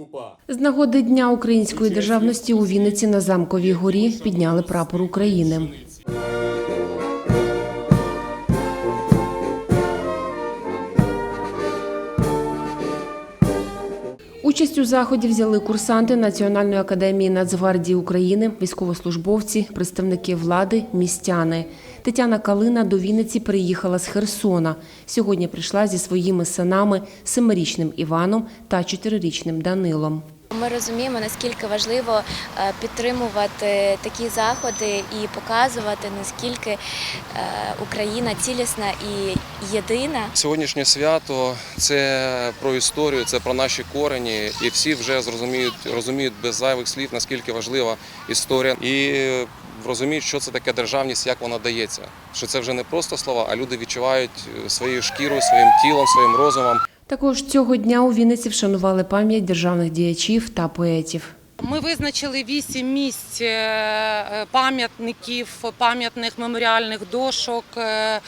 УПА. З нагоди Дня української державності у Вінниці на замковій горі підняли прапор України. Участь у заході взяли курсанти Національної академії Нацгвардії України, військовослужбовці, представники влади, містяни. Тетяна Калина до Вінниці приїхала з Херсона. Сьогодні прийшла зі своїми синами семирічним Іваном та чотирирічним Данилом. Ми розуміємо, наскільки важливо е, підтримувати такі заходи і показувати, наскільки е, Україна цілісна і єдина. Сьогоднішнє свято це про історію, це про наші корені, і всі вже зрозуміють, розуміють без зайвих слів, наскільки важлива історія, і розуміють, що це таке державність, як вона дається. Що це вже не просто слова, а люди відчувають своєю шкірою, своїм тілом, своїм розумом. Також цього дня у Вінниці вшанували пам'ять державних діячів та поетів. Ми визначили вісім місць е, пам'ятників, пам'ятних меморіальних дошок е, е,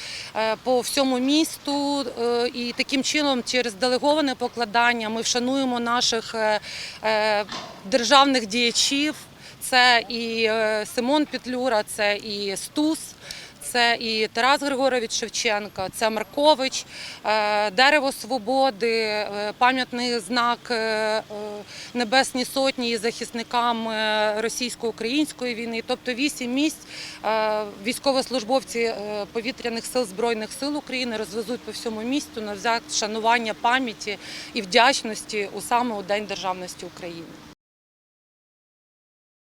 по всьому місту. Е, І таким чином, через делеговане покладання, ми вшануємо наших е, е, державних діячів. Це і е, Симон Петлюра, це і Стус. Це і Тарас Григорович Шевченко, це Маркович, е, Дерево Свободи, е, пам'ятний знак е, е, Небесні Сотні і захисникам російсько-української війни. Тобто вісім місць військовослужбовці повітряних сил Збройних сил України розвезуть по всьому місту на взяк шанування пам'яті і вдячності у саме у День державності України.